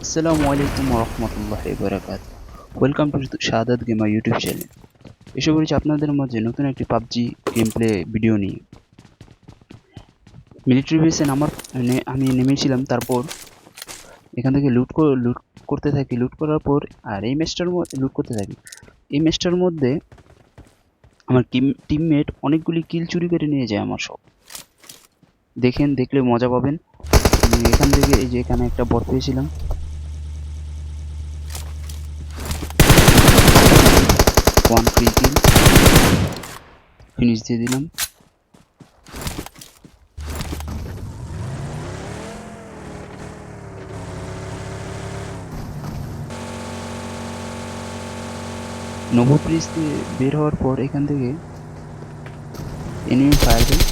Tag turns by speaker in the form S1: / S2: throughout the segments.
S1: Assalamu alaikum wa rahmatullahi wa barakatuh. Welcome to Shahadat gamer YouTube channel এসে পড়েছি আপনাদের মাঝে নতুন একটি পাবজি গেম প্লে ভিডিও নিয়ে মিলিটারি বেসে নামার নে- আমি নেমেছিলাম তারপর এখান থেকে লুট লুট করতে থাকি লুট করার পর আর এই ম্যাচটার মধ্যে লুট করতে থাকি এই ম্যাচটার মধ্যে আমার টিম টিমমেট অনেকগুলি কিল চুরি করে নিয়ে যায় আমার সব। দেখেন, দেখলে মজা পাবেন। এখান থেকে এই যে এখানে একটা বট পেয়েছিলাম। ওয়ান ফ্রি ফিনিশ দিয়ে দিলাম। নবু দিয়ে বের হওয়ার পর এখান থেকে এনিমি ফায়ার দেয়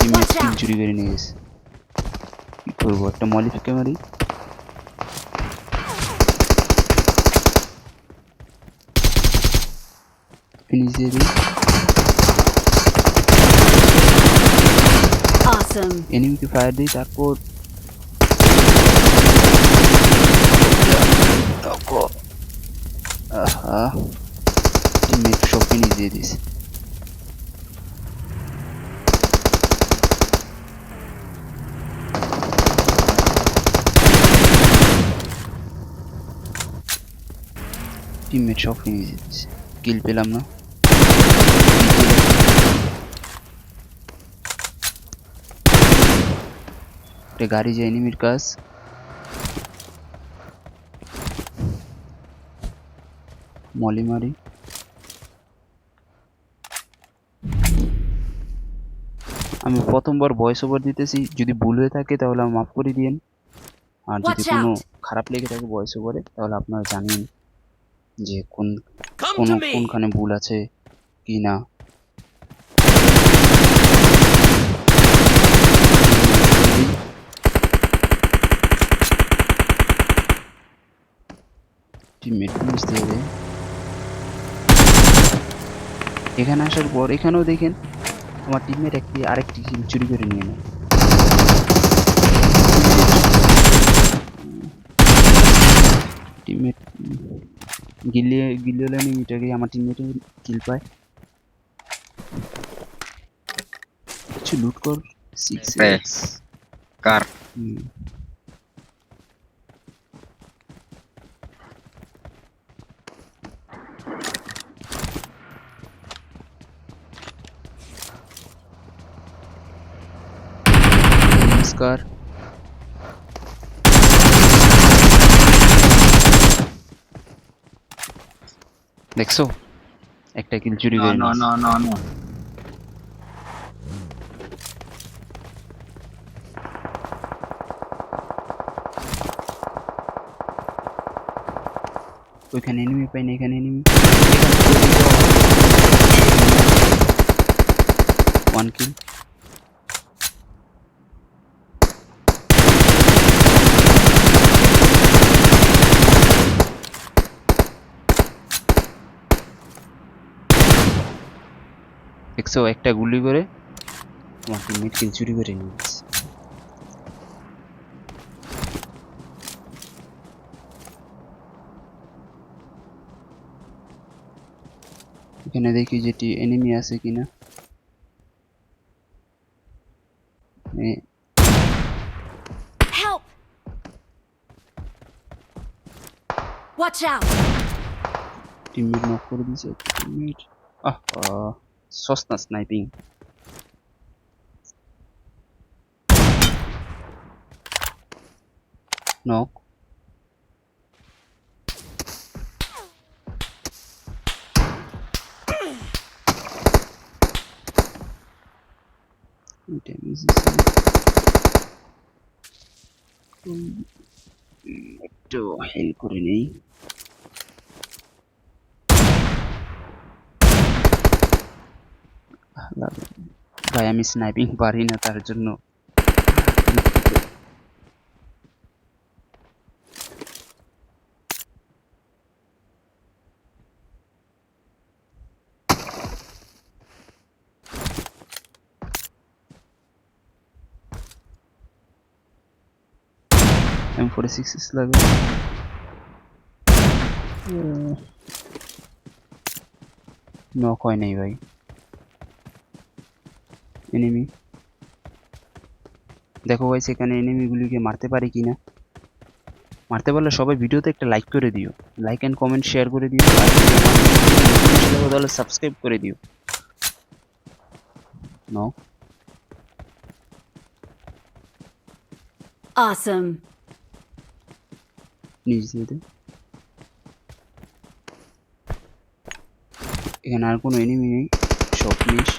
S1: টিমমেট
S2: Watch
S1: কিল
S2: out!
S1: চুরি করে নিয়ে গেছে কি করব একটা মলিফিকে মারি ফিনিশ দিয়ে দিই
S2: Awesome.
S1: এনিমিকে ফায়ার দিই তারপর তারপর আহা টিমমেট সব ফিনিশ দিয়ে দিস ফিনিশ দিয়ে দিস কিল পেলাম না একটা গাড়ি যে এনিমির কাজ। মলি মারি আমি প্রথমবার ভয়েস ওভার দিতেছি যদি ভুল হয়ে থাকে তাহলে মাফ করে দিয়েন। আর যদি কোনো খারাপ লেগে থাকে ভয়েস ওভারে তাহলে আপনারা জানেন যে কোন. কোনখানে ভুল আছে কি না। এখানে আসার পর এখানেও দেখেন আমার টিমমেট একটি আরেকটি কিল চুরি করে নিয়ে নেয়। টিমমেট গিলিয়ে গিলিয়ে এনিমিটাকে আমার টিমমেটে কিল পায় কিছু লুট কর সিক্স
S3: Press. Car.
S1: নমস্কার দেখছ? একটা কিল চুরি করে
S3: না
S1: না
S3: না no.
S1: ওইখানে এনিমি পাই না এখানে এনিমি ওয়ান কিল একশো একটা গুলি করে তোমার টিমমেট কিল চুরি করে নিয়ে গেছে এখানে দেখি যেটি এনিমি আছে কিনা!
S2: Watch out!
S1: টিমমেট নক করে দিয়েছে টিমমেট আহ আহ, সস্তা স্নাইপিং নক একটু হেল করে নেই ভাই আমি স্নাইপিং পারি না তার জন্য। M46 লাগে নক হয় নাই ভাই। এনিমি দেখো ভাই সেখানে এনিমিগুলিকে মারতে পারি কিনা? মারতে পারলে সবাই ভিডিওতে একটা লাইক করে দিও। লাইক অ্যান্ড কমেন্ট শেয়ার করে দিও। তাহলে সাবস্ক্রাইব করে দিও। No
S2: Awesome.
S1: দিয়ে এখানে আর কোনো এনিমি নেই। সব নিস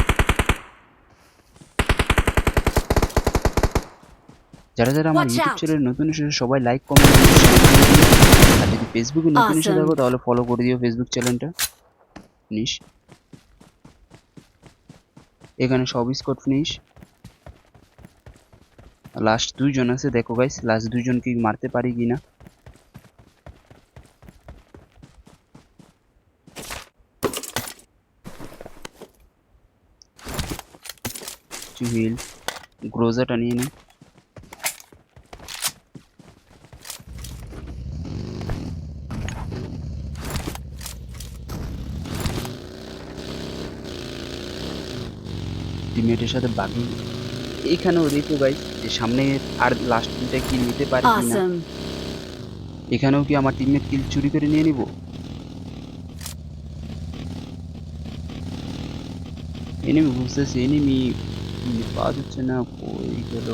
S1: যারা যারা আমার ইউটিউব! চ্যানেল নতুন এসেছে সবাই লাইক কমেন্ট আর যদি ফেসবুকে নতুন এসে থাকো তাহলে ফলো করে দিও ফেসবুক চ্যানেলটা নিস। এখানে সব স্কট নিস। লাস্ট দুইজন আছে দেখো গাইস লাস্ট দুইজন কি মারতে পারি কিনা হিল গ্রোজাটা নিয়ে নি। টিমমেটের সাথে বাকি? এখানেও রিপু গাইস যে সামনে আর লাস্ট দুটা কি নিতে পারি কিনা? এখানেও কি আমার টিমমেট কিল চুরি করে নিয়ে নিব? এনিমি বুঝতেছি। এনিমি পাওয়া যাচ্ছে না। কই গেল?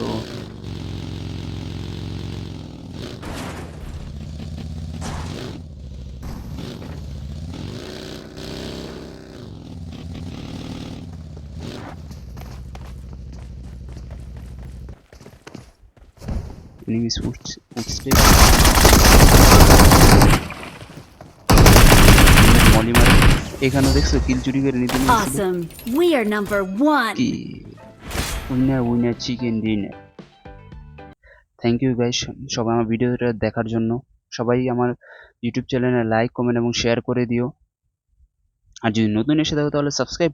S1: Enemies foot footsteps মলি মারে। এখানে দেখছ কিল চুরি করে নিতে
S2: Awesome. We are number one.
S1: কি? Winner winner chicken dinner thank you guys সবাই আমার ভিডিওটা দেখার জন্য। সবাই আমার ইউটিউব চ্যানেলে লাইক কমেন্ট এবং শেয়ার করে দিও। আর যদি নতুন এসে থাকো তাহলে সাবস্ক্রাইব